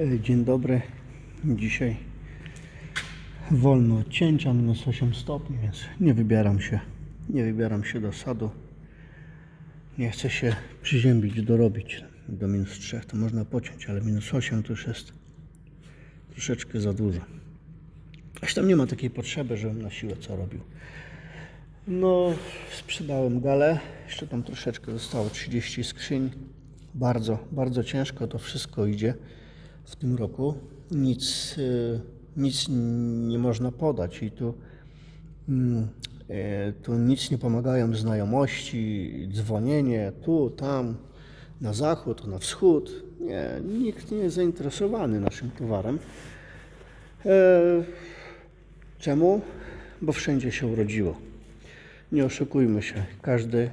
E, Dzień dobry. Dzisiaj wolno od cięcia, minus 8 stopni, więc nie wybieram się. Nie wybieram się do sadu. Nie chcę się przyziębić, dorobić do minus 3. To można pociąć, ale minus 8 to już jest troszeczkę za dużo. Aż tam nie ma takiej potrzeby, żebym na siłę co robił. No, sprzedałem galę. Jeszcze tam troszeczkę zostało 30 skrzyń. Bardzo, bardzo ciężko to wszystko idzie w tym roku. Nic, y, nic nie można podać i tu, mm, e, tu nic nie pomagają znajomości, dzwonienie tu, tam, na zachód, na wschód. Nie, nikt nie jest zainteresowany naszym towarem. E, Czemu? Bo wszędzie się urodziło. Nie oszukujmy się, każdy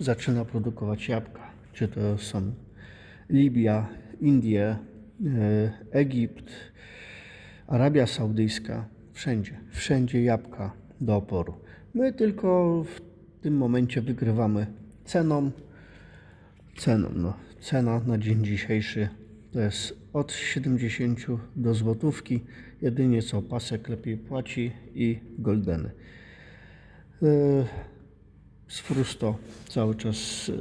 zaczyna produkować jabłka. Czy to są Libia, Indie, e, Egipt, Arabia Saudyjska, wszędzie, wszędzie jabłka do oporu. My tylko w tym momencie wygrywamy ceną, ceną, no, cena na dzień dzisiejszy to jest od 70 do złotówki, jedynie co pasek lepiej płaci i goldeny. E, z Frusto cały czas e,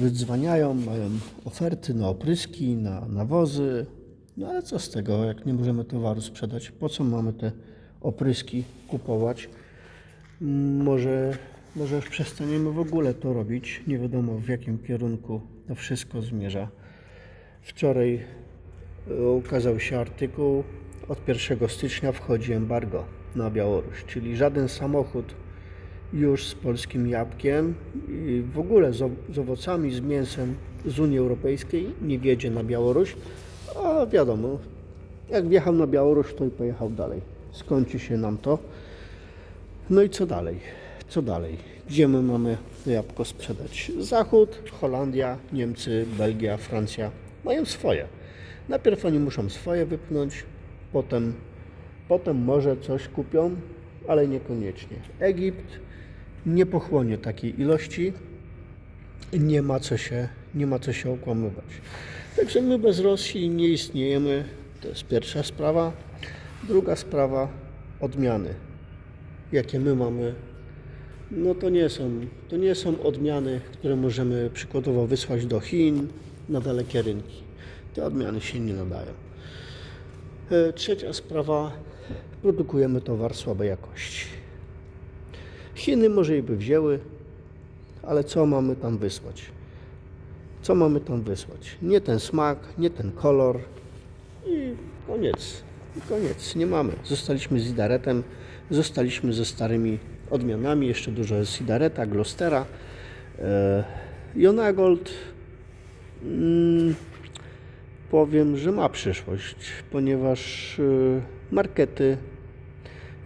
wydzwaniają, mają oferty na opryski, na nawozy. No ale co z tego, jak nie możemy towaru sprzedać? Po co mamy te opryski kupować? Mm, Może, może już przestaniemy w ogóle to robić. Nie wiadomo w jakim kierunku to wszystko zmierza. Wczoraj e, ukazał się artykuł, od 1 stycznia wchodzi embargo na Białoruś, czyli żaden samochód już z polskim jabłkiem w ogóle z, z owocami, z mięsem z Unii Europejskiej nie wjedzie na Białoruś, a wiadomo, jak wjechał na Białoruś, to i pojechał dalej. Skończy się nam to. No i co dalej? Co dalej? Gdzie my mamy jabłko sprzedać? Zachód, Holandia, Niemcy, Belgia, Francja mają swoje. Najpierw oni muszą swoje wypchnąć, potem, potem może coś kupią, ale niekoniecznie. Egipt nie pochłonie takiej ilości, nie ma co się, nie ma co się okłamywać. Także my bez Rosji nie istniejemy. To jest pierwsza sprawa. Druga sprawa odmiany jakie my mamy, no to nie są, to nie są odmiany, które możemy przykładowo wysłać do Chin na dalekie rynki. Te odmiany się nie nadają. E, Trzecia sprawa, produkujemy towar słabej jakości. Chiny może i by wzięły, ale co mamy tam wysłać? Co mamy tam wysłać? Nie ten smak, nie ten kolor i koniec. I koniec. Nie mamy. Zostaliśmy z Idaretem, zostaliśmy ze starymi odmianami. Jeszcze dużo jest Idareta, Glostera. E, Jonagold mm, powiem, że ma przyszłość, ponieważ e, markety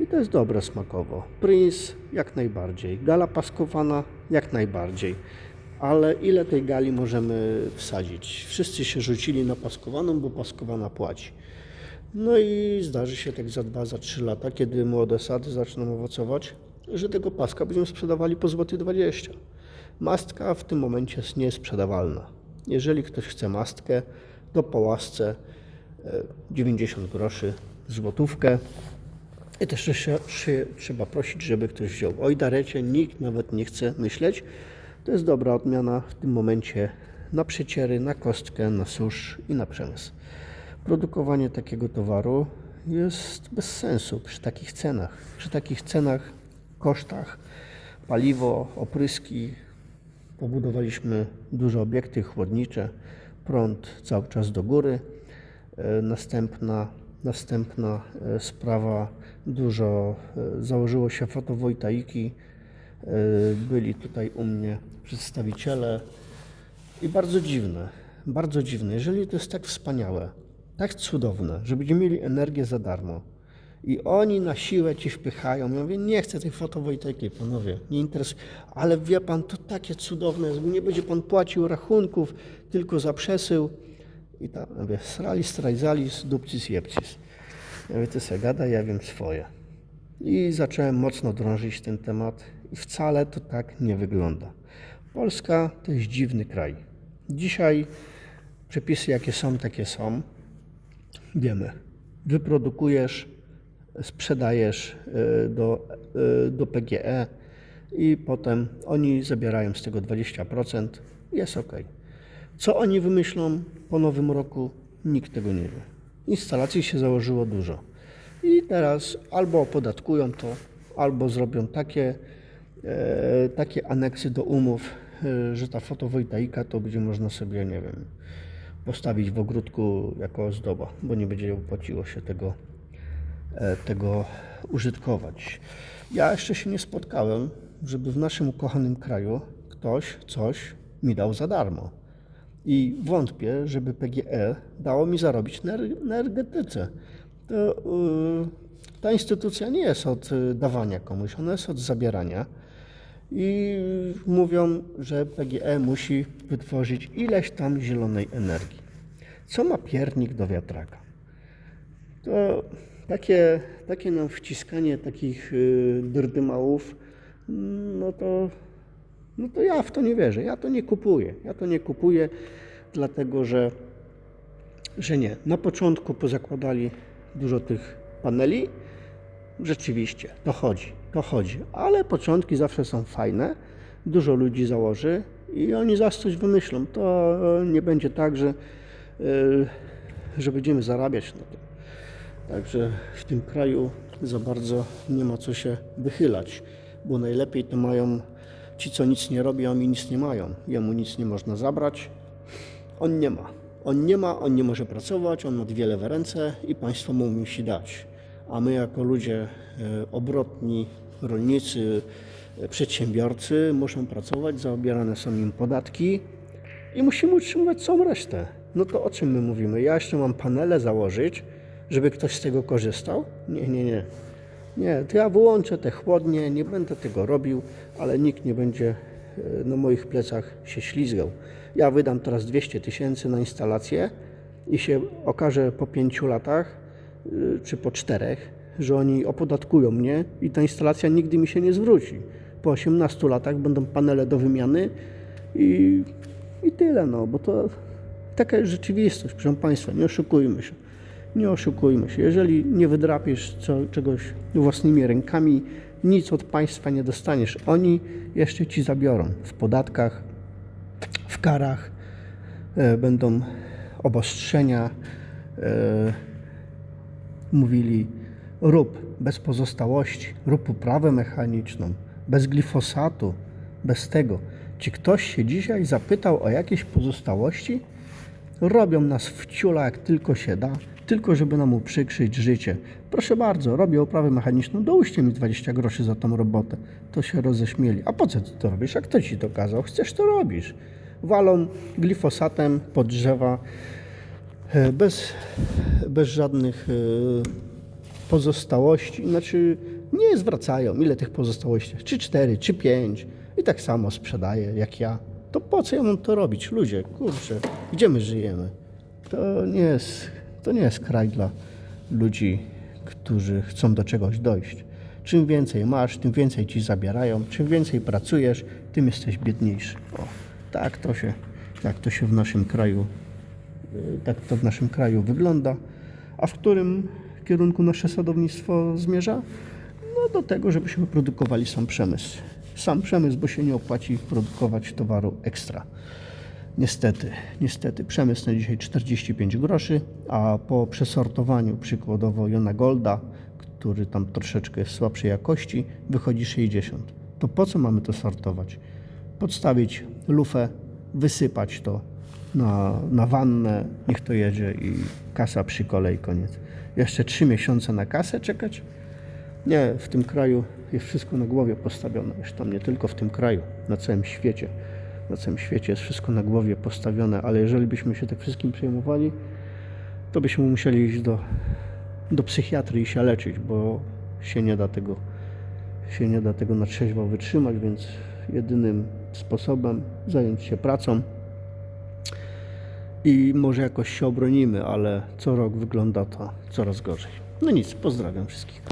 i to jest dobre smakowo. Prince jak najbardziej. Gala paskowana jak najbardziej. Ale ile tej gali możemy wsadzić? Wszyscy się rzucili na paskowaną, bo paskowana płaci. No i zdarzy się tak za dwa, za trzy lata, kiedy młode sady zaczną owocować, że tego paska będziemy sprzedawali po złoty 20. Mastka w tym momencie jest niesprzedawalna. Jeżeli ktoś chce mastkę, to po łasce e, 90 groszy, złotówkę. I też się, się, trzeba prosić, żeby ktoś wziął. O Idarecie nikt nawet nie chce myśleć. To jest dobra odmiana w tym momencie na przeciery, na kostkę, na susz i na przemysł. Produkowanie takiego towaru jest bez sensu przy takich cenach. Przy takich cenach, kosztach, paliwo, opryski. Pobudowaliśmy duże obiekty chłodnicze, prąd cały czas do góry. E, Następna, następna e, sprawa, dużo e, założyło się fotowoltaiki. E, Byli tutaj u mnie przedstawiciele i bardzo dziwne, bardzo dziwne. Jeżeli to jest tak wspaniałe, tak cudowne, że będziemy mieli energię za darmo i oni na siłę ci wpychają. Ja mówię, nie chcę tej fotowoltaiki, panowie, nie interesuje. Ale wie pan, to takie cudowne nie będzie pan płacił rachunków tylko za przesył. I tam, mówię, sralis, strajzalis, dupcis, jepcis. Ja mówię, ty se gada, ja wiem swoje. I zacząłem mocno drążyć ten temat i wcale to tak nie wygląda. Polska to jest dziwny kraj. Dzisiaj przepisy jakie są, takie są. wiemy, wyprodukujesz, sprzedajesz y, do, y, do PGE i potem oni zabierają z tego 20%. Jest ok. Co oni wymyślą po nowym roku? Nikt tego nie wie. Instalacji się założyło dużo. I teraz albo opodatkują to, albo zrobią takie, e, takie aneksy do umów, e, że ta fotowoltaika to będzie można sobie, nie wiem, postawić w ogródku jako ozdoba, bo nie będzie opłaciło się tego, e, tego użytkować. Ja jeszcze się nie spotkałem, żeby w naszym ukochanym kraju ktoś coś mi dał za darmo. I wątpię, żeby PGE dało mi zarobić na ener- na energetyce. To, yy, ta instytucja nie jest od dawania komuś, ona jest od zabierania. I mówią, że PGE musi wytworzyć ileś tam zielonej energii. Co ma piernik do wiatraka? To takie, takie nam wciskanie takich y, drdymałów, no to, no to ja w to nie wierzę. Ja to nie kupuję. Ja to nie kupuję, dlatego że, że nie. Na początku pozakładali dużo tych paneli. Rzeczywiście, to chodzi, to chodzi. Ale początki zawsze są fajne. Dużo ludzi założy i oni zaś coś wymyślą. To nie będzie tak, że, y, że będziemy zarabiać na tym. Także w tym kraju za bardzo nie ma co się wychylać, bo najlepiej to mają ci, co nic nie robią, oni nic nie mają. Jemu nic nie można zabrać. On nie ma. On nie ma, on nie może pracować, on ma dwie lewe ręce i państwo mu musi dać. A my jako ludzie e, obrotni, rolnicy, e, przedsiębiorcy muszą pracować, zaobierane są im podatki i musimy utrzymywać całą resztę. No to o czym my mówimy? Ja jeszcze mam panele założyć, żeby ktoś z tego korzystał? Nie, nie, nie. Nie, to ja wyłączę te chłodnie, nie będę tego robił, ale nikt nie będzie e, na moich plecach się ślizgał. Ja wydam teraz 200 tysięcy na instalację i się okaże po pięciu latach, y, czy po czterech, że oni opodatkują mnie i ta instalacja nigdy mi się nie zwróci. Po 18 latach będą panele do wymiany i, i tyle, no, bo to taka jest rzeczywistość, proszę Państwa, nie oszukujmy się. Nie oszukujmy się. Jeżeli nie wydrapiesz co, czegoś własnymi rękami, nic od państwa nie dostaniesz. Oni jeszcze ci zabiorą w podatkach, w karach, e, będą obostrzenia. E, mówili, rób bez pozostałości, rób uprawę mechaniczną, bez glifosatu, bez tego. Czy ktoś się dzisiaj zapytał o jakieś pozostałości? Robią nas w ciula jak tylko się da, tylko żeby nam uprzykrzyć życie. Proszę bardzo, robię oprawę mechaniczną, dołóżcie mi 20 groszy za tą robotę. To się roześmieli. A po co ty to robisz? A kto ci to kazał? Chcesz, to robisz. Walą glifosatem pod drzewa, e, bez, bez żadnych e, pozostałości. Znaczy, nie zwracają, ile tych pozostałości, czy 4, czy 5. I tak samo sprzedaję, jak ja. To po co ja mam to robić? Ludzie, kurczę, gdzie my żyjemy? To nie jest, to nie jest kraj dla ludzi, którzy chcą do czegoś dojść. Czym więcej masz, tym więcej ci zabierają. Czym więcej pracujesz, tym jesteś biedniejszy. O, tak to się, tak to się w naszym kraju, y, tak to w naszym kraju wygląda. A w którym kierunku nasze sadownictwo zmierza? No do tego, żebyśmy produkowali sam przemysł. Sam przemysł, bo się nie opłaci produkować towaru ekstra. Niestety, niestety, przemysł na dzisiaj 45 groszy, a po przesortowaniu przykładowo Jona Golda, który tam troszeczkę jest słabszej jakości, wychodzi 60. To po co mamy to sortować? Podstawić lufę, wysypać to na, na wannę, niech to jedzie i kasa przy kolei, koniec. Jeszcze 3 miesiące na kasę czekać? Nie, w tym kraju jest wszystko na głowie postawione. Zresztą nie tylko w tym kraju, na całym świecie. Na całym świecie jest wszystko na głowie postawione, ale jeżeli byśmy się tak wszystkim przejmowali, to byśmy musieli iść do, do psychiatry i się leczyć, bo się nie da tego, się nie da tego na trzeźwo wytrzymać, więc jedynym sposobem zająć się pracą i może jakoś się obronimy, ale co rok wygląda to coraz gorzej. No nic, pozdrawiam wszystkich.